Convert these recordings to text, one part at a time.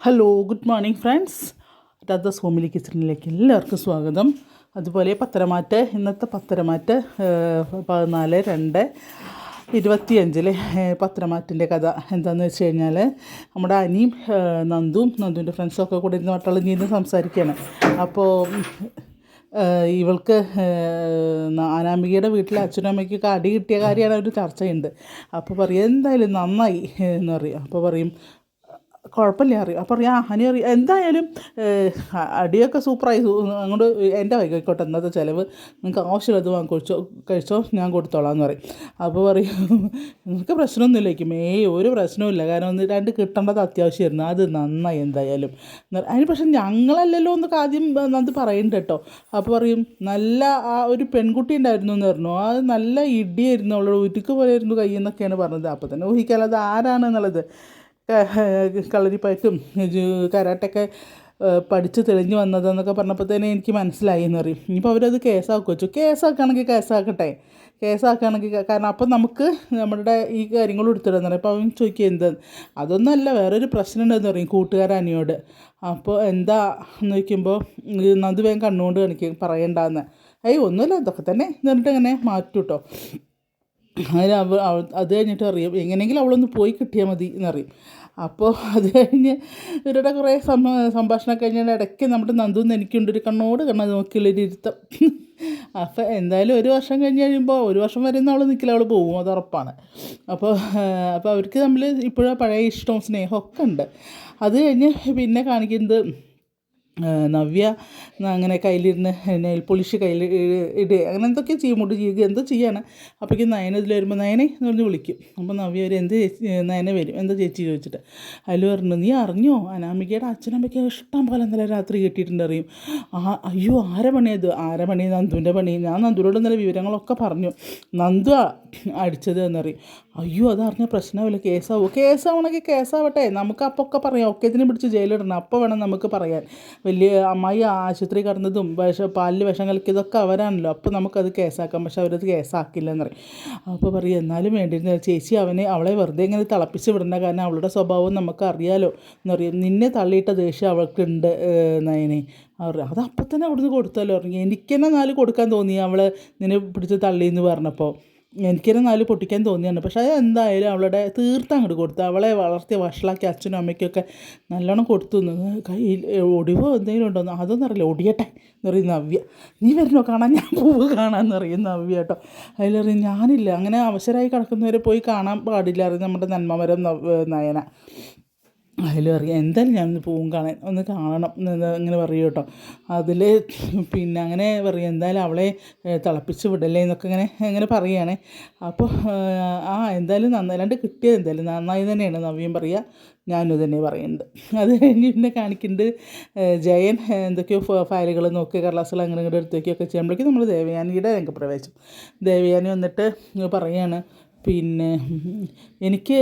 Hello good morning friends Radha's homely കിച്ചണിലേക്ക് എല്ലാവർക്കും സ്വാഗതം. അതുപോലെ പത്തരമാറ്റ് ഇന്നത്തെ പത്തരമാറ്റ് പതിനാല് രണ്ട് ഇരുപത്തിയഞ്ചിലെ പത്രമാറ്റിന്റെ കഥ എന്താണെന്ന് വെച്ച് കഴിഞ്ഞാൽ നമ്മുടെ അനിയും നന്ദും നന്ദുവും നന്ദുവിന്റെ ഫ്രണ്ട്സും ഒക്കെ കൂടെ ഇരുന്ന് വട്ടളം ചെയ്ത് സംസാരിക്കുകയാണ് അപ്പോൾ ഇവൾക്ക് അനാമികയുടെ വീട്ടിലെ അച്ഛനും അമ്മയ്ക്കൊക്കെ അടി കിട്ടിയ കാര്യമാണ് അവർ ചർച്ചയുണ്ട്. അപ്പോൾ പറയും എന്തായാലും നന്നായി എന്ന് പറയും. അപ്പോൾ പറയും കുഴപ്പമില്ല അറിയും. അപ്പോൾ അറിയാം ഹനി അറിയാം. എന്തായാലും അടിയൊക്കെ സൂപ്പറായി. അങ്ങോട്ട് എന്റെ വൈകോട്ടെ ഇന്നത്തെ ചിലവ്. നിങ്ങൾക്ക് ആവശ്യമുള്ളത് വാങ്ങി കഴിച്ചോ കഴിച്ചോ ഞാൻ കൊടുത്തോളാം എന്ന് പറയും. അപ്പോൾ പറയും നിങ്ങൾക്ക് പ്രശ്നമൊന്നുമില്ല ഏയ് ഒരു പ്രശ്നമില്ല കാരണം ഒന്ന് രണ്ട് കിട്ടേണ്ടത് അത്യാവശ്യമായിരുന്നു. അത് നന്നായി എന്തായാലും. അതിന് പക്ഷേ ഞങ്ങളല്ലല്ലോ ഒന്ന് ആദ്യം അത് പറയുന്നുണ്ട് കേട്ടോ. അപ്പോൾ പറയും നല്ല ആ ഒരു പെൺകുട്ടി ഉണ്ടായിരുന്നു എന്ന് പറഞ്ഞു. ആ നല്ല ഇടിയായിരുന്നു. അവളുടെ ഉരുക്ക് പോലെ ആയിരുന്നു കൈ എന്നൊക്കെയാണ് പറഞ്ഞത് അപ്പോൾ തന്നെ ഊഹിക്കാലത് ആരാണെന്നുള്ളത് കളരിപ്പയറ്റും കരാട്ടൊക്കെ പഠിച്ച് തെളിഞ്ഞ് വന്നതെന്നൊക്കെ പറഞ്ഞപ്പോൾ തന്നെ എനിക്ക് മനസ്സിലായി എന്ന് പറയും. ഇനിയിപ്പോൾ അവരത് കേസാക്കി വെച്ചു. കേസാക്കുകയാണെങ്കിൽ കേസാക്കട്ടെ. കേസാക്കുകയാണെങ്കിൽ കാരണം അപ്പം നമുക്ക് നമ്മുടെ ഈ കാര്യങ്ങൾ എടുത്തിടുന്നു പറയും. അപ്പോൾ അവൻ ചോദിക്കുക എന്ത്? അതൊന്നുമല്ല വേറൊരു പ്രശ്നം ഉണ്ടെന്ന് പറയും കൂട്ടുകാരനിയോട്. അപ്പോൾ എന്താ? എന്ന് ചോദിക്കുമ്പോൾ അത് വേഗം കണ്ണുകൊണ്ട് കാണിക്കും പറയണ്ടെന്ന്. ഏയ് ഒന്നുമില്ല ഇതൊക്കെ തന്നെ. എന്നിട്ട് അങ്ങനെ മാറ്റും കേട്ടോ അതിന് അവ അവ- അത് കഴിഞ്ഞിട്ട് അറിയും. എങ്ങനെയെങ്കിലും അവളൊന്ന് പോയി കിട്ടിയാൽ മതി എന്നറിയും. അപ്പോൾ അത് കഴിഞ്ഞ് ഇവരുടെ കുറേ സം സംഭാഷണം കഴിഞ്ഞാൽ ഇടയ്ക്ക് നമ്മുടെ നന്ദുന്ന് എനിക്കുണ്ട് ഒരു കണ്ണോട് കണ്ണത് നോക്കിയുള്ളൊരു ഇരുത്തം. അപ്പോൾ എന്തായാലും ഒരു വർഷം കഴിഞ്ഞ് കഴിയുമ്പോൾ ഒരു വർഷം വരെ അവൾ നിൽക്കില്ല അവൾ പോകും അത് ഉറപ്പാണ്. അപ്പോൾ അപ്പോൾ അവർക്ക് തമ്മിൽ ഇപ്പോഴും പഴയ ഇഷ്ടവും സ്നേഹവും ഒക്കെ ഉണ്ട്. അത് കഴിഞ്ഞ് പിന്നെ കാണിക്കുന്നത് നവ്യ അങ്ങനെ കയ്യിലിരുന്ന് നെയിൽ പോളിഷ് കയ്യിൽ ഇടുക അങ്ങനെ എന്തൊക്കെ ചെയ്യും മുട്ട് ചെയ്യുക എന്തോ ചെയ്യാണ്. അപ്പോഴേക്കും നയന ഇതിൽ വരുമ്പോൾ നയനെ എന്ന് പറഞ്ഞ് വിളിക്കും. അപ്പോൾ നവ്യ ഒരു എന്ത് നയനെ വരും എന്താ ചേച്ചി ചോദിച്ചിട്ട്. അതിൽ പറഞ്ഞു നീ അറിഞ്ഞോ? അനാമികയുടെ അച്ഛനമ്മയ്ക്ക് ഇഷ്ടം പോലെ ഇന്നലെ രാത്രി കിട്ടിയിട്ടുണ്ട് അറിയും. ആ അയ്യോ ആരെ പണിയത് ആരെ പണി? നന്ദുവിന്റെ പണി? ഞാൻ നന്ദുവിനോട് നല്ല വിവരങ്ങളൊക്കെ പറഞ്ഞു. നന്ദു അടിച്ചത് എന്നറിയും. അയ്യോ അതറിഞ്ഞ പ്രശ്നമില്ല. കേസാവും. കേസാവണമെങ്കിൽ കേസാവട്ടെ. നമുക്ക് അപ്പോൾ ഒക്കെ പറയാം. ഒക്കെ ഇതിനെ പിടിച്ച് ജയിലിടണം. അപ്പോൾ വേണം നമുക്ക് പറയാൻ. വലിയ അമ്മായി ആശുപത്രി കടന്നതും വിഷ പാലിൽ വിഷം കലക്കിയതൊക്കെ അവരാണല്ലോ. അപ്പോൾ നമുക്കത് കേസാക്കാം. പക്ഷെ അവരത് കേസാക്കില്ല എന്ന് പറയും. അപ്പോൾ പറയും എന്നാലും വേണ്ടിയിരുന്ന. ചേച്ചി അവനെ അവളെ വെറുതെ ഇങ്ങനെ തിളപ്പിച്ച് വിടണ്ട. കാരണം അവളുടെ സ്വഭാവം നമുക്ക് അറിയാലോ എന്ന് പറയും നിന്നെ തള്ളിയിട്ട ദേഷ്യം അവൾക്കുണ്ട് നയനെ. അവർ അത് അപ്പം തന്നെ അവിടുന്ന് കൊടുത്തല്ലോ പറഞ്ഞു എനിക്കെന്നെ നാല് കൊടുക്കാൻ തോന്നി അവൾ നിന്നെ പിടിച്ച് തള്ളിയെന്ന് പറഞ്ഞപ്പോൾ എനിക്ക് തന്നെ നാല് പൊട്ടിക്കാൻ തോന്നിയാണ്. പക്ഷേ അത് എന്തായാലും അവളുടെ തീർത്ത് അങ്ങോട്ട് കൊടുത്തു അവളെ വളർത്തി വഷളാക്കി അച്ഛനും അമ്മയ്ക്കൊക്കെ നല്ലോണം കൊടുത്തു. കയ്യിൽ ഒടിവോ എന്തെങ്കിലും ഉണ്ടോ അതൊന്നും അറിയില്ല. ഒടിയട്ടെ എന്ന് പറയുന്ന നവ്യ. നീ വരുന്നോ? കാണാൻ ഞാൻ പൂവ് കാണാമെന്ന് പറയും നവ്യ കേട്ടോ. അതിലറിയും ഞാനില്ല. അങ്ങനെ അവസരമായി കിടക്കുന്നവരെ പോയി കാണാൻ പാടില്ല അറിയും നമ്മുടെ നന്മമരം നയന. അതിലും അറിയാം. എന്തായാലും ഞാൻ ഒന്ന് പോവും കാണാൻ. ഒന്ന് കാണണം ഇങ്ങനെ പറയും കേട്ടോ. അതിൽ പിന്നെ അങ്ങനെ പറയും എന്തായാലും അവളെ തിളപ്പിച്ച് വിടല്ലേ എന്നൊക്കെ ഇങ്ങനെ ഇങ്ങനെ പറയുകയാണ് അപ്പോൾ ആ എന്തായാലും നന്നായി. രണ്ട് കിട്ടിയത് എന്തായാലും നന്നായി തന്നെയാണ് നവ്യം പറയുക ഞാനും തന്നെ പറയുന്നുണ്ട്. അത് കഴിഞ്ഞ് പിന്നെ കാണിക്കുന്നുണ്ട് ജയൻ എന്തൊക്കെയോ ഫയലുകൾ നോക്കി കടലാസുകൾ അങ്ങനെ ഇങ്ങോട്ട് എടുത്ത് വയ്ക്കുകയൊക്കെ ചെയ്യുമ്പോഴേക്കും നമ്മൾ ദേവയാനിയുടെ രംഗപ്രവേശം. ദേവയാനി വന്നിട്ട് പറയാണ് പിന്നെ എനിക്ക്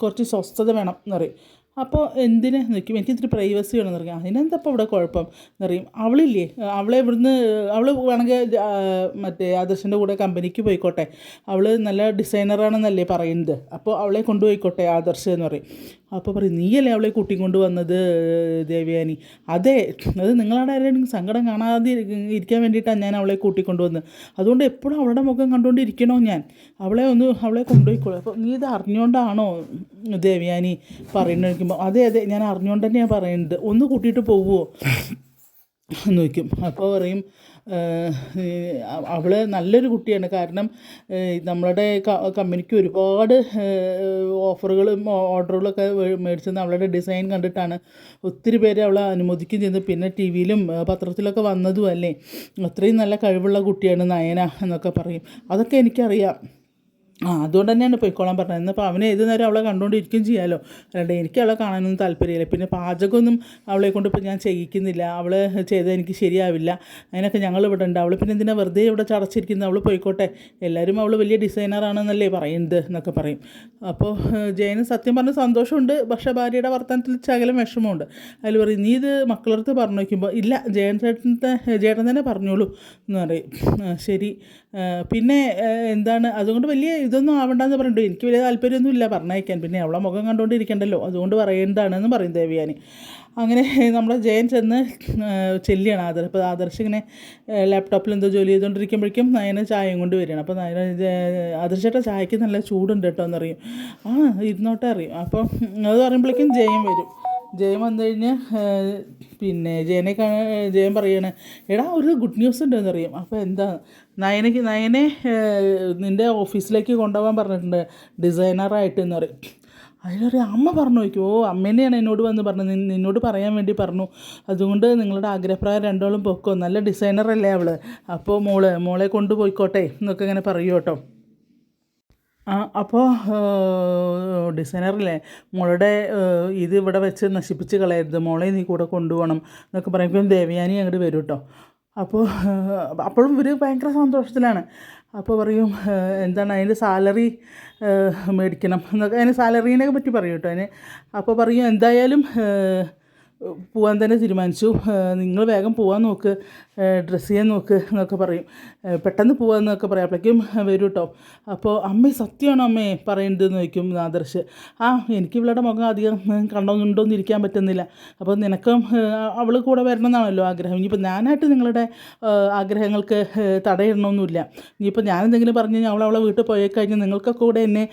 കുറച്ച് സ്വസ്ഥത വേണം എന്ന് പറയും. അപ്പോൾ എന്തിന് നിൽക്കും എനിക്കിത്തിരി പ്രൈവസി വേണമെന്ന് അതിനെന്താ അപ്പോൾ ഇവിടെ കുഴപ്പം? എന്നറിയും. അവളില്ലേ? അവളെ ഇവിടുന്ന് അവൾ വേണമെങ്കിൽ മറ്റേ ആദർശന്റെ കൂടെ കമ്പനിക്ക് പോയിക്കോട്ടെ. അവൾ നല്ല ഡിസൈനറാണെന്നല്ലേ പറയുന്നത്. അപ്പോൾ അവളെ കൊണ്ടുപോയിക്കോട്ടെ ആദർശ് എന്ന് പറയും. അപ്പോൾ പറയും നീയല്ലേ അവളെ കൂട്ടി കൊണ്ടുവന്നത് ദേവയാനി? അതെ അത് നിങ്ങളുടെ ആരെങ്കിലും സങ്കടം കാണാതെ ഇരിക്കാൻ വേണ്ടിയിട്ടാണ് ഞാൻ അവളെ കൂട്ടിക്കൊണ്ടുവന്നത് അതുകൊണ്ട് എപ്പോഴും അവളുടെ മുഖം കണ്ടുകൊണ്ടിരിക്കണോ ഞാൻ? അവളെ ഒന്ന് അവളെ കൊണ്ടുപോയിക്കോളൂ. അപ്പോൾ നീ ഇത് അറിഞ്ഞുകൊണ്ടാണോ ദേവയാനി പറയുന്നത് അതെ അതെ ഞാൻ അറിഞ്ഞുകൊണ്ട് തന്നെയാണ് പറയുന്നത്. ഒന്ന് കൂട്ടിയിട്ട് പോവുമോ എന്ന് അപ്പോൾ പറയും അവൾ നല്ലൊരു കുട്ടിയാണ്. കാരണം നമ്മളുടെ കമ്പനിക്ക് ഒരുപാട് ഓഫറുകളും ഓർഡറുകളൊക്കെ മേടിച്ചെന്ന് അവളുടെ ഡിസൈൻ കണ്ടിട്ടാണ് ഒത്തിരി പേര് അവളെ അനുമോദിക്കുകയും ചെയ്തു പിന്നെ ടി വിയിലും പത്രത്തിലൊക്കെ വന്നതും അല്ലേ? അത്രയും നല്ല കഴിവുള്ള കുട്ടിയാണ് നയന എന്നൊക്കെ പറയും. അതൊക്കെ എനിക്കറിയാം. ആ അതുകൊണ്ട് തന്നെയാണ് പോയിക്കോളാൻ പറഞ്ഞത്. എന്നപ്പോൾ അവനെ ഏത് നേരം അവളെ കണ്ടുകൊണ്ടിരിക്കുകയും ചെയ്യാമല്ലോ അല്ലാണ്ട് എനിക്ക് അവളെ കാണാനൊന്നും താല്പര്യമില്ല. പിന്നെ പാചകമൊന്നും അവളെ കൊണ്ട് ഇപ്പോൾ ഞാൻ ചെയ്യിക്കുന്നില്ല. അവൾ ചെയ്താൽ എനിക്ക് ശരിയാവില്ല. അതിനൊക്കെ ഞങ്ങൾ ഇവിടെ ഉണ്ട്. അവൾ പിന്നെ എന്തിനാ വെറുതെ ഇവിടെ ചടച്ചിരിക്കുന്നത്? അവൾ പോയിക്കോട്ടെ. എല്ലാവരും അവൾ വലിയ ഡിസൈനറാണെന്നല്ലേ പറയുന്നത് എന്നൊക്കെ പറയും. അപ്പോൾ ജയന് സത്യം പറഞ്ഞ സന്തോഷമുണ്ട്. പക്ഷേ ഭാര്യയുടെ വർത്തമാനത്തിൽ ശകലം വിഷമമുണ്ട്. അതിൽ പറയും നീ ഇത് മക്കളടുത്ത് പറഞ്ഞു വയ്ക്കുമ്പോൾ ഇല്ല ജയൻ ചേട്ടൻ ചേട്ടൻ തന്നെ പറഞ്ഞോളൂ എന്ന് പറയും. ശരി. പിന്നെ എന്താണ് അതുകൊണ്ട് വലിയ ഇതൊന്നും ആവണ്ടെന്ന് പറഞ്ഞിട്ട് എനിക്ക് വലിയ താല്പര്യമൊന്നും ഇല്ല പറഞ്ഞയക്കാൻ. പിന്നെ അവളെ മുഖം കണ്ടുകൊണ്ടിരിക്കണ്ടല്ലോ അതുകൊണ്ട് പറയേണ്ടതാണെന്ന് പറയും ദേവിയാനി. അങ്ങനെ നമ്മൾ ജയൻ ചെന്ന് ചെല്ലിയാണ് ആദർശ് അപ്പോൾ ആദർശ് ഇങ്ങനെ ലാപ്ടോപ്പിൽ എന്തോ ജോലി ചെയ്തുകൊണ്ടിരിക്കുമ്പോഴേക്കും നയന ചായയും കൊണ്ട് വരികയാണ്. അപ്പോൾ നയന ആദർശേട്ട ചായക്ക് നല്ല ചൂടുണ്ട് കേട്ടോ എന്നറിയും. ആ ഇരുന്നോട്ടെ അറിയും. അപ്പം അത് പറയുമ്പോഴേക്കും ജയൻ വരും. ജയൻ വന്നു കഴിഞ്ഞ് പിന്നെ ജയനെ കാണാൻ ജയൻ പറയാണ് എടാ ഒരു ഗുഡ് ന്യൂസ് ഉണ്ടെന്ന് അറിയാം അപ്പോൾ എന്താ നയനയ്ക്ക് നയനെ നിന്റെ ഓഫീസിലേക്ക് കൊണ്ടുപോകാൻ പറഞ്ഞിട്ടുണ്ട് ഡിസൈനറായിട്ട് എന്ന് പറയും. അതിലൊരു അമ്മ പറഞ്ഞു നോക്കും ഓ അമ്മേനെയാണ് എന്നോട് വന്ന് പറഞ്ഞത്. നിന്നോട് പറയാൻ വേണ്ടി പറഞ്ഞു. അതുകൊണ്ട് നിങ്ങളുടെ ആഗ്രഹപ്രായം രണ്ടോളം പൊക്കോ. നല്ല ഡിസൈനറല്ലേ അവൾ അപ്പോൾ മോൾ മോളെ കൊണ്ടുപോയിക്കോട്ടെ എന്നൊക്കെ ഇങ്ങനെ പറയൂ കേട്ടോ. അപ്പോൾ ഡിസൈനറല്ലേ? മോളുടെ ഇത് ഇവിടെ വെച്ച് നശിപ്പിച്ച് കളയരുത്. മോളെ നീ കൂടെ കൊണ്ടുപോകണം എന്നൊക്കെ പറയുമ്പോൾ ദേവയാനി അങ്ങോട്ട് വരും കേട്ടോ അപ്പോൾ അപ്പോഴും ഇവർ ഭയങ്കര സന്തോഷത്തിലാണ്. അപ്പോൾ പറയും എന്താണ് അതിന്റെ സാലറി മേടിക്കണം എന്നൊക്കെ. അതിന് സാലറീനെ പറ്റി പറയും കേട്ടോ അതിന്. അപ്പോൾ പറയും എന്തായാലും പോകാൻ തന്നെ തീരുമാനിച്ചു. നിങ്ങൾ വേഗം പോകാൻ നോക്ക്. ഡ്രസ്സ് ചെയ്യാൻ നോക്ക് എന്നൊക്കെ പറയും. പെട്ടെന്ന് പോവാന്നൊക്കെ പറയും. അപ്പോഴേക്കും വരും കേട്ടോ അപ്പോൾ അമ്മേ സത്യമാണോ അമ്മേ പറയേണ്ടതെന്ന് ചോദിക്കും ആദർശ് ആ എനിക്ക് ഇവളുടെ മുഖം അധികം കണ്ടോന്നുണ്ടോന്ന് ഇരിക്കാൻ പറ്റുന്നില്ല. അപ്പോൾ നിനക്കും അവൾ കൂടെ വരണം എന്നാണല്ലോ ആഗ്രഹം. ഇനിയിപ്പോൾ ഞാനായിട്ട് നിങ്ങളുടെ ആഗ്രഹങ്ങൾക്ക് തടയിടണമൊന്നുമില്ല. ഇനിയിപ്പോൾ ഞാനെന്തെങ്കിലും പറഞ്ഞു കഴിഞ്ഞാൽ അവൾ അവളെ വീട്ടിൽ പോയി കഴിഞ്ഞാൽ നിങ്ങൾക്കൊക്കെ കൂടെ എന്നെ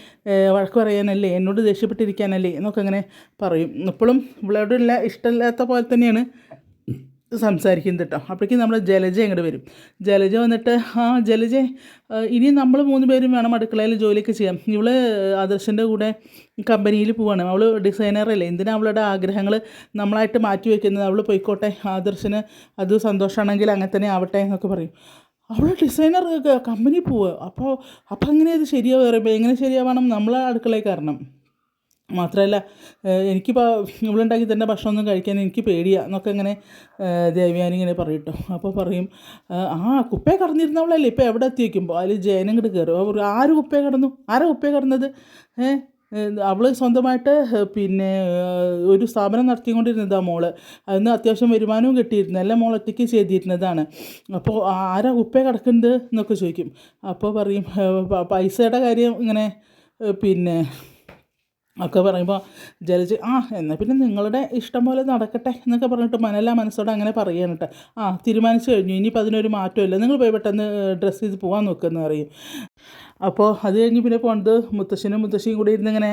വഴക്ക് പറയാനല്ലേ എന്നോട് ദേഷ്യപ്പെട്ടിരിക്കാനല്ലേ എന്നൊക്കെ അങ്ങനെ പറയും. ഇപ്പോഴും ഇവളോടുള്ള ഇഷ്ടമില്ലാത്ത പോലെ തന്നെയാണ് സംസാരിക്കുന്നത് കേട്ടോ. അപ്പോഴേക്കും നമ്മൾ ജലജ അങ്ങോട്ട് വരും. ജലജ വന്നിട്ട് ആ ജലജ ഇനി നമ്മൾ മൂന്ന് പേരും വേണം അടുക്കളയിൽ ജോലിയൊക്കെ ചെയ്യാം ഇവൾ ആദർശന്റെ കൂടെ കമ്പനിയിൽ പോവാണ്. അവൾ ഡിസൈനറല്ലേ. എന്തിനാ അവളുടെ ആഗ്രഹങ്ങൾ നമ്മളായിട്ട് മാറ്റി വയ്ക്കുന്നത് അവൾ പോയിക്കോട്ടെ. ആദർശന് അത് സന്തോഷമാണെങ്കിൽ അങ്ങനെ തന്നെ ആവട്ടെ എന്നൊക്കെ പറയും. അവൾ ഡിസൈനർ കമ്പനി പോവുക അപ്പോൾ അപ്പോൾ അങ്ങനെ അത് ശരിയാവുക? എങ്ങനെ ശരിയാവണം? നമ്മളെ അടുക്കളയിൽ കാരണം മാത്രമല്ല എനിക്കിപ്പോൾ ഇവളുണ്ടാക്കി തന്നെ ഭക്ഷണമൊന്നും കഴിക്കാൻ എനിക്ക് പേടിയാണ് എന്നൊക്കെ ഇങ്ങനെ ഇങ്ങനെ പറയും കേട്ടോ അപ്പോൾ പറയും ആ കുപ്പേ കടന്നിരുന്നവളല്ലേ ഇപ്പോൾ എവിടെ എത്തി വയ്ക്കുമ്പോൾ അതിൽ ജയനം ഇങ്ങോട്ട് കയറും അവർ ആര് കുപ്പയെ കടന്നു? ആരാ കുപ്പേ കടന്നത്? ഏഹ് അവൾ സ്വന്തമായിട്ട് പിന്നെ ഒരു സ്ഥാപനം നടത്തിക്കൊണ്ടിരുന്നതാണ് മോൾ. അതിന് അത്യാവശ്യം വരുമാനവും കിട്ടിയിരുന്നു. എല്ലാം മോൾ ഒറ്റയ്ക്ക് ചെയ്തിരുന്നതാണ്. അപ്പോൾ ആരാ കുപ്പേ കിടക്കുന്നത് എന്നൊക്കെ ചോദിക്കും. അപ്പോൾ പറയും പൈസയുടെ കാര്യം ഇങ്ങനെ പിന്നെ ഒക്കെ പറയുമ്പോൾ ജലജ് ആ എന്നാൽ പിന്നെ നിങ്ങളുടെ ഇഷ്ടം പോലെ നടക്കട്ടെ എന്നൊക്കെ പറഞ്ഞിട്ട് മനല്ല മനസ്സോടെ അങ്ങനെ പറയാണ് കേട്ടോ ആ തീരുമാനിച്ചു കഴിഞ്ഞു. ഇനിയിപ്പോൾ അതിനൊരു മാറ്റമില്ല. നിങ്ങൾ പോയി പെട്ടെന്ന് ഡ്രസ്സ് ചെയ്ത് പോകാൻ നോക്കുമെന്ന് പറയും. അപ്പോൾ അത് കഴിഞ്ഞ് പിന്നെ പോണത് മുത്തശ്ശനും മുത്തശ്ശിയും കൂടി ഇരുന്ന് ഇങ്ങനെ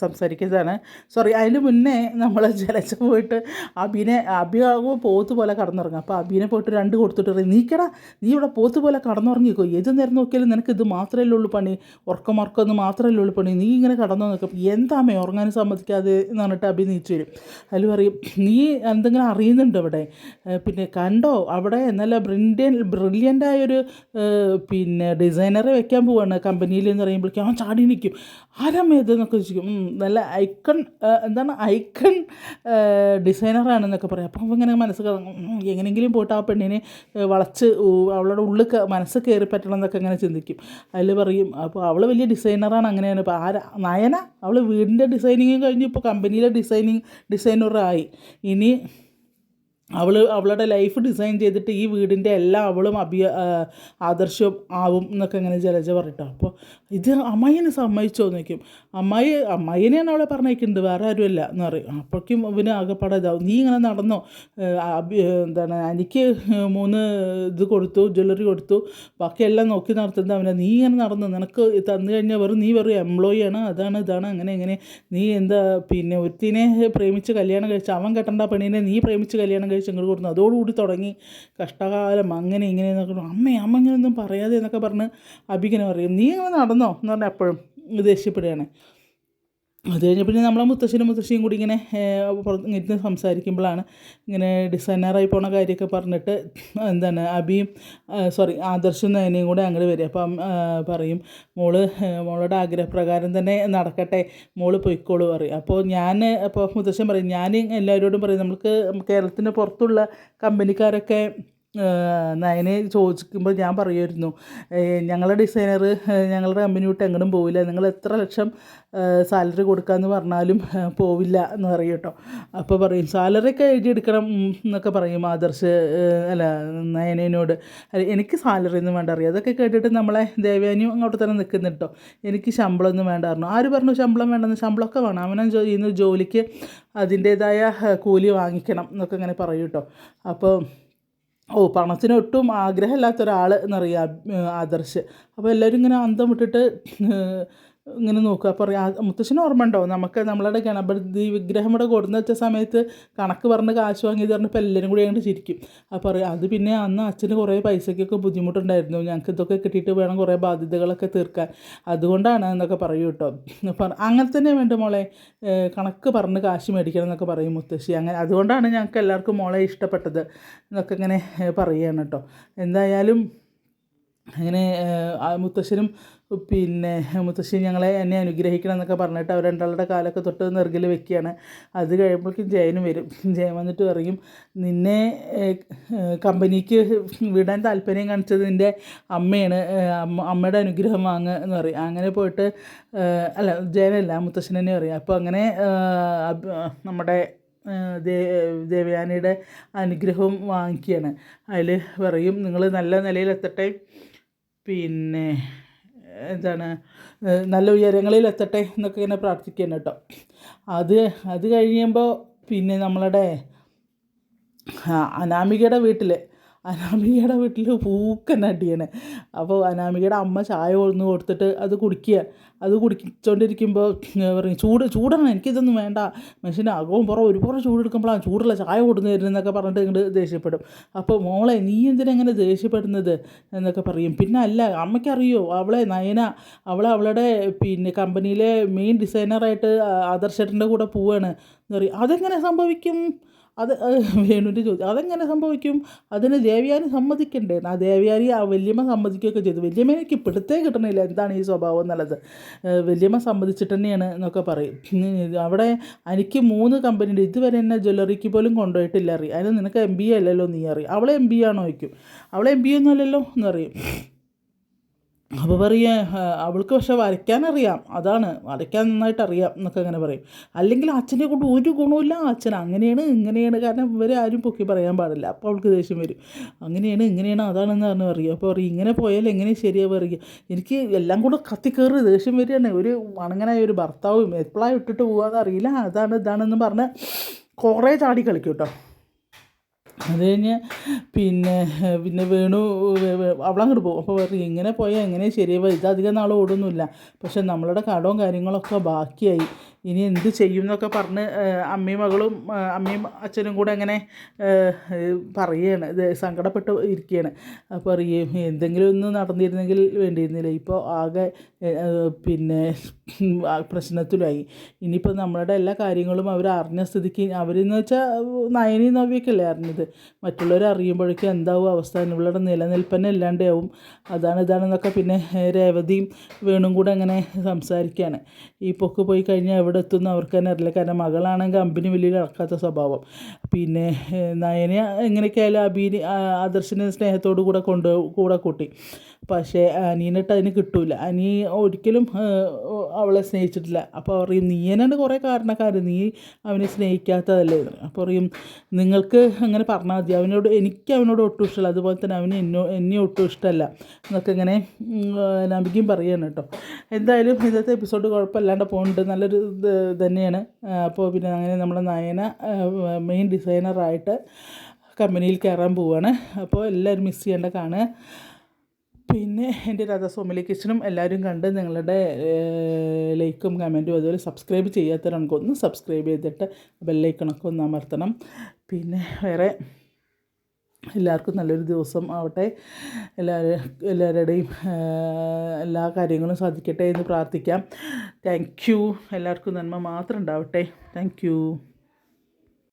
സംസാരിക്കുന്നതാണ്. സോറി അതിന് മുന്നേ നമ്മൾ ജലച്ച പോയിട്ട് അബിനെ അബി ആകുമ്പോൾ പോത്ത് പോലെ കടന്നുറങ്ങും. അപ്പോൾ അബിനെ പോയിട്ട് രണ്ട് കൊടുത്തിട്ട് പറയും നീക്കടാ നീ ഇവിടെ പോത്ത് പോലെ കടന്നുറങ്ങിക്കോ. ഏത് നേരം നോക്കിയാലും നിനക്ക് ഇത് മാത്രമല്ലേ ഉള്ളൂ പണി. ഉറക്കം ഉറക്കം മാത്രമല്ലേ ഉള്ളൂ പണി. നീ ഇങ്ങനെ കടന്നു നോക്കും എന്താമേ ഉറങ്ങാനും സമ്മതിക്കാതെ എന്ന് പറഞ്ഞിട്ട് അബി നീച്ചു വരും. അതിൽ പറയും നീ എന്തെങ്കിലും അറിയുന്നുണ്ടോ അവിടെ പിന്നെ കണ്ടോ? അവിടെ നല്ല ബ്രില്യൻ ബ്രില്യന്റായൊരു പിന്നെ ഡിസൈനറെ വെക്കാൻ പോവാണ് കമ്പനിയിൽ എന്ന് പറയുമ്പോഴേക്കും അവൻ ചാടി നിൽക്കും ആരാമേ ഇതെന്നൊക്കെ ചോദിക്കും. നല്ല ഐക്കൺ എന്താണ് ഐക്കൺ ഡിസൈനറാണെന്നൊക്കെ പറയാം. അപ്പം അവൻ ഇങ്ങനെ മനസ്സ് എങ്ങനെയെങ്കിലും പോയിട്ട് ആ പെണ്ണിനെ വളച്ച് അവളുടെ ഉള്ളിൽ മനസ്സ് കയറി പറ്റണം എന്നൊക്കെ ഇങ്ങനെ ചിന്തിക്കും. അതിൽ പറയും അപ്പോൾ അവൾ വലിയ ഡിസൈനറാണ് അങ്ങനെയാണ്. ഇപ്പോൾ ആരാ നയന? അവൾ വീടിന്റെ ഡിസൈനിങ്ങും കഴിഞ്ഞ്. ഇപ്പോൾ കമ്പനിയിലെ ഡിസൈനിങ് ഡിസൈനറായി. ഇനി അവൾ അവളുടെ ലൈഫ് ഡിസൈൻ ചെയ്തിട്ട് ഈ വീടിന്റെ എല്ലാം അവളും അഭി ആദർശം ആവും എന്നൊക്കെ ഇങ്ങനെ ജലജ പറഞ്ഞിട്ടാണ് അപ്പോൾ ഇത് അമ്മായിനെ സമ്മതിച്ചോ ചോദിക്കും. അമ്മായി അമ്മായിനെയാണ് അവളെ പറഞ്ഞേക്കുന്നത് വേറെ ആരുമല്ല എന്ന് പറയും. അപ്പോഴേക്കും ഇവന് ആകെപ്പാടെ ഇതാവും നീ ഇങ്ങനെ നടന്നോ? എന്താണ് എനിക്ക് മൂന്ന് ഇത് കൊടുത്തു ജ്വല്ലറി കൊടുത്തു. ബാക്കിയെല്ലാം നോക്കി നടത്തുന്നത് അവനെ. നീ ഇങ്ങനെ നടന്നു? നിനക്ക് തന്നു കഴിഞ്ഞാൽ വെറും നീ വെറും എംപ്ലോയി ആണ്. അതാണ് ഇതാണ് അങ്ങനെ ഇങ്ങനെ. നീ എന്താ പിന്നെ ഒരുത്തിനെ പ്രേമിച്ച് കല്യാണം കഴിച്ച് അവൻ കെട്ടണ്ട പെണ്ണിനെ നീ പ്രേമിച്ച് കല്യാണം കഴിച്ച് ഇങ്ങോട്ട് കൊടുത്തു. അതോടുകൂടി തുടങ്ങി കഷ്ടകാലം അങ്ങനെ ഇങ്ങനെ എന്നൊക്കെ അമ്മേ അമ്മ ഇങ്ങനെയൊന്നും പറയാതെ എന്നൊക്കെ പറഞ്ഞ് അഭിങ്ങനെ പറയും. നീ ഇങ്ങനെ നടന്നോ? എന്ന് പറഞ്ഞാൽ എപ്പോഴും ദേഷ്യപ്പെടുകയാണ്. അത് കഴിഞ്ഞ് പിന്നെ നമ്മളെ മുത്തശ്ശനും മുത്തശ്ശിയും കൂടി ഇങ്ങനെ ഇരുന്ന് സംസാരിക്കുമ്പോഴാണ് ഇങ്ങനെ ഡിസൈനറായി പോണ കാര്യമൊക്കെ പറഞ്ഞിട്ട് എന്താണ് അബിയും സോറി ആദർശും നയനയും കൂടെ അങ്ങോട്ട് വരും. അപ്പം പറയും മോൾ മോളുടെ ആഗ്രഹപ്രകാരം തന്നെ നടക്കട്ടെ മോൾ പൊയ്ക്കോളൂ പറയും. അപ്പോൾ ഞാൻ അപ്പോൾ മുത്തശ്ശൻ പറയും ഞാൻ എല്ലാവരോടും പറയും നമുക്ക് കേരളത്തിന് പുറത്തുള്ള കമ്പനിക്കാരൊക്കെ നയനെ ചോദിക്കുമ്പോൾ ഞാൻ പറയുമായിരുന്നു ഞങ്ങളുടെ ഡിസൈനർ ഞങ്ങളുടെ കമ്പനി വിട്ട് എങ്ങോട്ടും പോവില്ല. നിങ്ങൾ എത്ര ലക്ഷം സാലറി കൊടുക്കാമെന്ന് പറഞ്ഞാലും പോവില്ല എന്ന് പറയും കേട്ടോ. അപ്പോൾ പറയും സാലറി ഒക്കെ എഴുതിയെടുക്കണം എടുക്കണം എന്നൊക്കെ പറയും ആദർശ് അല്ല അല്ല, എനിക്ക് സാലറി ഒന്നും വേണ്ട അറിയാം. അതൊക്കെ കേട്ടിട്ട് നമ്മളെ ദേവ്യാനിയും അങ്ങോട്ട് തന്നെ നിൽക്കുന്നു കേട്ടോ. എനിക്ക് ശമ്പളമൊന്നും വേണ്ട പറഞ്ഞു. ആര് പറഞ്ഞു ശമ്പളം വേണ്ടെന്ന്? ശമ്പളമൊക്കെ വേണം. അവനെ ചെയ്യുന്ന ജോലിക്ക് അതിന്റേതായ കൂലി വാങ്ങിക്കണം എന്നൊക്കെ ഇങ്ങനെ പറയും കേട്ടോ. അപ്പോൾ ഓ പണത്തിന് ഒട്ടും ആഗ്രഹമില്ലാത്ത ഒരാൾ എന്നറിയാം ആദർശ്. അപ്പോൾ എല്ലാവരും ഇങ്ങനെ അന്തം വിട്ടിട്ട് ഇങ്ങനെ നോക്കുക. അപ്പോൾ പറയാം മുത്തശ്ശന് ഓർമ്മ ഉണ്ടോ? നമുക്ക് നമ്മളുടെ ഗണപതി വിഗ്രഹം ഇവിടെ കൊടുന്ന് വെച്ച സമയത്ത് കണക്ക് പറഞ്ഞ് കാശ് വാങ്ങിയത് പറഞ്ഞപ്പോൾ എല്ലാവരും കൂടി അങ്ങോട്ട് ചിരിക്കും. അപ്പോൾ പറയാം അത് പിന്നെ അന്ന് അച്ഛന് കുറേ പൈസയ്ക്കൊക്കെ ബുദ്ധിമുട്ടുണ്ടായിരുന്നു. ഞങ്ങൾക്ക് ഇതൊക്കെ കിട്ടിയിട്ട് വേണം കുറേ ബാധ്യതകളൊക്കെ തീർക്കാൻ. അതുകൊണ്ടാണ് എന്നൊക്കെ പറയൂ കേട്ടോ. അപ്പം അങ്ങനെ തന്നെ വേണ്ട മോളെ? കണക്ക് പറഞ്ഞ് കാശ് മേടിക്കണം എന്നൊക്കെ പറയും മുത്തശ്ശി. അങ്ങനെ അതുകൊണ്ടാണ് ഞങ്ങൾക്ക് എല്ലാവർക്കും മോളെ ഇഷ്ടപ്പെട്ടത് എന്നൊക്കെ ഇങ്ങനെ പറയുകയാണ് കേട്ടോ. എന്തായാലും അങ്ങനെ മുത്തശ്ശനും പിന്നെ മുത്തശ്ശി ഞങ്ങളെ എന്നെ അനുഗ്രഹിക്കണം എന്നൊക്കെ പറഞ്ഞിട്ട് അവർ രണ്ടാളുടെ കാലൊക്കെ തൊട്ട് നെറുകിൽ വെക്കുകയാണ്. അത് കഴിയുമ്പോഴേക്കും ജയനും വരും. ജയൻ വന്നിട്ട് പറയും നിന്നെ കമ്പനിക്ക് വിടാൻ താല്പര്യം കാണിച്ചത് നിന്റെ അമ്മയാണ്. അമ്മ അമ്മയുടെ അനുഗ്രഹം വാങ്ങുക എന്ന് പറയും. അങ്ങനെ പോയിട്ട് അല്ല ജയനല്ല മുത്തശ്ശൻ തന്നെ പറയും. അപ്പോൾ അങ്ങനെ നമ്മുടെ ദേവയാനിയുടെ അനുഗ്രഹവും വാങ്ങിക്കുകയാണ്. അതിൽ പറയും നിങ്ങൾ നല്ല നിലയിലെത്തട്ടെ. പിന്നെ എന്താണ് നല്ല ഉയരങ്ങളിൽ എത്തട്ടെ എന്നൊക്കെ ഇങ്ങനെ പ്രാർത്ഥിക്കുകയാണ് കേട്ടോ. അത് അത് കഴിയുമ്പോൾ പിന്നെ നമ്മളുടെ അനാമികയുടെ വീട്ടിൽ അനാമികയുടെ വീട്ടിൽ പൂക്കൻ അടിയാണ് അപ്പോൾ അനാമികയുടെ അമ്മ ചായ കൊണ്ടു കൊടുത്തിട്ട് അത് കുടിക്കുക. അത് കുടിച്ചുകൊണ്ടിരിക്കുമ്പോൾ പറയും ചൂട് ചൂടാണ് എനിക്കിതൊന്നും വേണ്ട. മനുഷ്യന്റെ അകവും പുറം ഒരുപാട് ചൂടെടുക്കുമ്പോഴാണ് ചൂടുള്ള ചായ കൊടുന്നു തരുന്നതെന്നൊക്കെ പറഞ്ഞിട്ട് ഇങ്ങോട്ട് ദേഷ്യപ്പെടും. അപ്പോൾ മോളെ നീ എന്തിനാ ഇങ്ങനെ ദേഷ്യപ്പെടുന്നത്? എന്നൊക്കെ പറയും. പിന്നെ അല്ല അമ്മയ്ക്കറിയോ അവളെ നയന അവളെ അവളുടെ പിന്നെ കമ്പനിയിലെ മെയിൻ ഡിസൈനറായിട്ട് ആദർശേട്ടന്റെ കൂടെ പോവാണ്. എന്ന് പറയും അതെങ്ങനെ സംഭവിക്കും? അത് വേണുവിന്റെ ചോദ്യം. അതെങ്ങനെ സംഭവിക്കും? അതിന് ദേവയാനി സമ്മതിക്കണ്ടേ? ആ ദേവയാനി ആ വല്യമ്മ സമ്മതിക്കുകയൊക്കെ ചെയ്തു. വല്യമ്മ എനിക്ക് പിടുത്തേ കിട്ടണില്ല. എന്താണ് ഈ സ്വഭാവം എന്നുള്ളത്? വല്യമ്മ സമ്മതിച്ചിട്ട് തന്നെയാണ് എന്നൊക്കെ പറയും. അവിടെ എനിക്ക് മൂന്ന് കമ്പനി ഇതുവരെ എന്നെ ജ്വല്ലറിക്ക് പോലും കൊണ്ടുപോയിട്ടില്ല അറിയാം. അതിന് നിനക്ക് എം ബി അല്ലല്ലോ നീ അറിയാം. അവളെ എം ബി ആണോ വയ്ക്കും അവളെ എം ബി ഒന്നും അല്ലല്ലോ എന്നറിയും അപ്പോൾ പറയുക അവൾക്ക് പക്ഷെ വരയ്ക്കാനറിയാം. അതാണ് വരയ്ക്കാൻ നന്നായിട്ട് അറിയാം എന്നൊക്കെ അങ്ങനെ പറയും. അല്ലെങ്കിൽ അച്ഛനെ കൊണ്ട് ഒരു ഗുണമില്ല അച്ഛൻ അങ്ങനെയാണ് ഇങ്ങനെയാണ്. കാരണം ഇവരെ ആരും പൊക്കി പറയാൻ പാടില്ല. അപ്പോൾ അവൾക്ക് ദേഷ്യം വരും. അങ്ങനെയാണ് ഇങ്ങനെയാണ് അതാണെന്ന് പറഞ്ഞു പറയും. അപ്പോൾ പറയും ഇങ്ങനെ പോയാൽ എങ്ങനെ ശരിയാവും പറയുക എനിക്ക് എല്ലാം കൂടെ കത്തിക്കയറി ദേഷ്യം വരികയാണ്. ഒരു അണങ്ങനായ ഒരു ഭർത്താവും എപ്പോഴാണ് ഇട്ടിട്ട് പോകാമെന്ന് അറിയില്ല. അതാണ് ഇതാണെന്ന് പറഞ്ഞ് കുറേ ചാടി കളിക്കും കേട്ടോ. അത് കഴിഞ്ഞ് പിന്നെ പിന്നെ വേണു അവളങ്ങോട്ട് പോകും. അപ്പോൾ പറയും ഇങ്ങനെ പോയാൽ എങ്ങനെ ശരിയാവുക ഇത് അധികം നാൾ ഓടുന്നില്ല പക്ഷേ നമ്മളുടെ കടവും കാര്യങ്ങളൊക്കെ ബാക്കിയായി. ഇനി എന്ത് ചെയ്യും എന്നൊക്കെ പറഞ്ഞ് അമ്മയും മകളും അമ്മയും അച്ഛനും കൂടെ അങ്ങനെ പറയുകയാണ്. ഇത് സങ്കടപ്പെട്ട് ഇരിക്കുകയാണ്. അപ്പോൾ അറിയും എന്തെങ്കിലും ഒന്ന് നടന്നിരുന്നെങ്കിൽ വേണ്ടിയിരുന്നില്ല? ഇപ്പോൾ ആകെ പിന്നെ പ്രശ്നത്തിലായി. ഇനിയിപ്പോൾ നമ്മളുടെ എല്ലാ കാര്യങ്ങളും അവർ അറിഞ്ഞ സ്ഥിതിക്ക് അവരെന്ന് വെച്ചാൽ നയനി നവ്യൊക്കെയല്ലേ അറിഞ്ഞത്? മറ്റുള്ളവർ അറിയുമ്പോഴേക്കും എന്താവും അവസ്ഥ? ഇവളുടെ നിലനിൽപ്പന്നെ ഇല്ലാണ്ടാവും അതാണ് ഇതാണെന്നൊക്കെ പിന്നെ രേവതിയും വേണും കൂടെ അങ്ങനെ സംസാരിക്കുകയാണ് ഈ പൊക്ക് പോയി കഴിഞ്ഞാൽ എവിടെ എത്തുന്ന അവർക്ക് തന്നെ അറിയില്ല. കാരണം മകളാണെങ്കിൽ അമ്പിന് വലിയ ഇറക്കാത്ത സ്വഭാവം. പിന്നെ നയനെ എങ്ങനെയൊക്കെയായാലും എങ്ങനെയൊക്കെ ആയാലും ആദർശിനെ സ്നേഹത്തോടു കൂടെ കൊണ്ട് കൂടെ കൂട്ടി. പക്ഷേ അനിയനിട്ട് അതിന് കിട്ടൂല. അനി ഒരിക്കലും അവളെ സ്നേഹിച്ചിട്ടില്ല. അപ്പോൾ പറയും നീ തന്നെയാണ് കുറേ കാരണക്കാരൻ നീ അവനെ സ്നേഹിക്കാത്തതല്ലേ അപ്പോൾ പറയും നിങ്ങൾക്ക് അങ്ങനെ പറഞ്ഞാൽ മതി. അവനോട് എനിക്ക് അവനോട് ഒട്ടും ഇഷ്ടമല്ല. അതുപോലെ തന്നെ അവന് എന്നോ എന്നെ ഒട്ടും ഇഷ്ടമല്ല. എന്നൊക്കെ ഇങ്ങനെ നമ്പിക്കും പറയുകയാണ് കേട്ടോ. എന്തായാലും ഇന്നത്തെ എപ്പിസോഡ് കുഴപ്പമില്ലാണ്ട് പോകുന്നുണ്ട് നല്ലൊരു ഇത് തന്നെയാണ്. അപ്പോൾ പിന്നെ അങ്ങനെ നമ്മുടെ നയന മെയിൻ ഡിസൈനറായിട്ട് കമ്പനിയിൽ കയറാൻ പോവുകയാണ്. അപ്പോൾ എല്ലാവരും മിസ് ചെയ്യേണ്ട കാണുക. പിന്നെ എന്റെ രാധാസ്വാമിലി കിച്ചണും എല്ലാവരും കണ്ട് നിങ്ങളുടെ ലൈക്കും കമന്റും അതുപോലെ സബ്സ്ക്രൈബ് ചെയ്യാത്തവരാണെങ്കിൽ ഒന്ന് സബ്സ്ക്രൈബ് ചെയ്തിട്ട് ബെല്ലൈക്കണൊക്കെ ഒന്ന് അമർത്തണം. പിന്നെ വേറെ എല്ലാവർക്കും നല്ലൊരു ദിവസം ആവട്ടെ. എല്ലാവരും എല്ലാവരുടെയും എല്ലാ കാര്യങ്ങളും സാധിക്കട്ടെ എന്ന് പ്രാർത്ഥിക്കാം. താങ്ക് യു എല്ലാവർക്കും നന്മ മാത്രം ഉണ്ടാവട്ടെ. Thank you